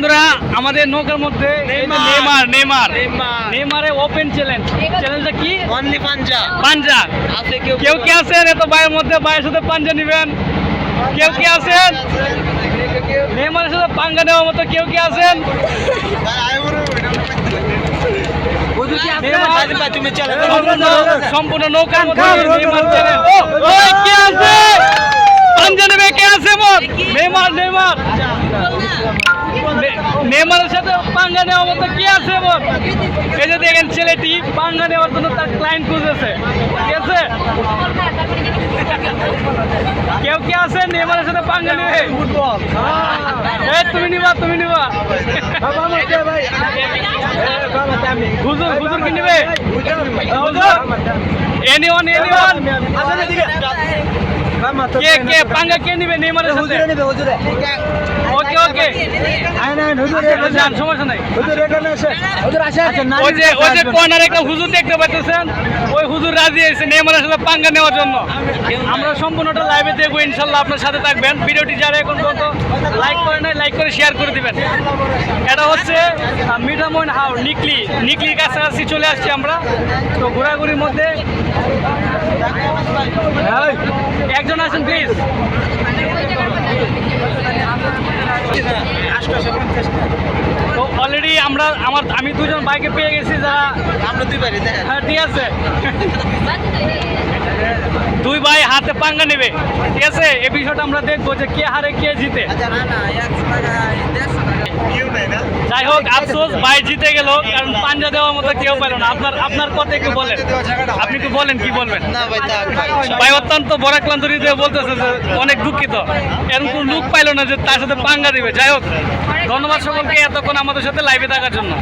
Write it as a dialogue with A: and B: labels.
A: বন্ধুরা আমাদের নৌকার মধ্যে এই যে নেইমার। নেইমার ওপেন চ্যালেঞ্জ চ্যালেঞ্জটা কি?
B: অনলি পাঞ্জা
A: পাঞ্জা
B: আছে কেউ
A: কেউ কি আছেন? এত ভাইয়ের মধ্যে ভাইয়ের সাথে পাঞ্জা নিবেন। কেউ কি আছেন? নেইমারের সাথে পাঙ্গা নেওয়ার মতো কেউ কি আছেন?
B: তুমি
A: সম্পূর্ণ নৌকার মধ্যে নেইমার চ্যালেঞ্জ কে আছে? পাঞ্জা নেবে কে আছে মোর নেইমার নেইমার। নে- নেইমারের সাথে পাঙ্গা নেওয়ার মতো কি আছে মোর এই যে দেখেন ছেলেটি পাঙ্গা নেওয়ার জন্য তার ক্লায়েন্ট খুঁজেছে ঠিক আছে? কেউ কি আছে নেইমারের সাথে পাঙ্গা নেবে এই তুমি নিবা তুমি নিবা। হুজুর হুজুর কি নিবে? হুজুর। এনিওয়ান এনিওয়ান কে কে পাঙ্গা কে নিবে নেইমারের সাথে? ওকে ওকে। যান সমস্যা নাই। ওই যে ওই যে কর্নার একটা হুজুর দেখতে পাচ্ছেন ওই হুজুর রাজি হয়েছে নেইমারের সাথে পাঙ্গা নেওয়ার জন্য। আমরা সম্পূর্ণটা লাইভে দেখব ইনশাল্লাহ আপনার সাথে থাকবেন। ভিডিওটি যারা এখন পর্যন্ত লাইক করে নাই লাইক করে শেয়ার করে দিবেন। এটা হচ্ছে মিঠামইন হাও নিকলি। নিকলির কাছাকাছি চলে আসছি আমরা। তো ঘোরাঘুরির মধ্যে প্লিজ তো অলরেডি আমরা আমার আমি দুজন বাইকে পেয়ে গেছি যারা
B: আমরা দুই বাড়ি
A: হ্যাঁ ঠিক আছে। দুই ভাই হাতে পাঙ্গা নেবে। ঠিক আছে? এ বিষয়টা আমরা দেখব যে কে হারে কে জিতে। যাই হোক আফসোস ভাই জিতে গেল কারণ পাঞ্জা দেওয়ার মতো কেউ পেল না। আপনার আপনার কথা একটু বলেন। আপনি একটু বলেন কি বলবেন?
B: ভাই
A: অত্যন্ত বড় ক্লান্ত হৃদয়ে বলতেছে যে অনেক দুঃখিত। এরকম লুক পাইল না যে তার সাথে পাঙ্গা দিবে। যাই হোক ধন্যবাদ সকলকে এতক্ষণ আমাদের সাথে লাইভে থাকার জন্য।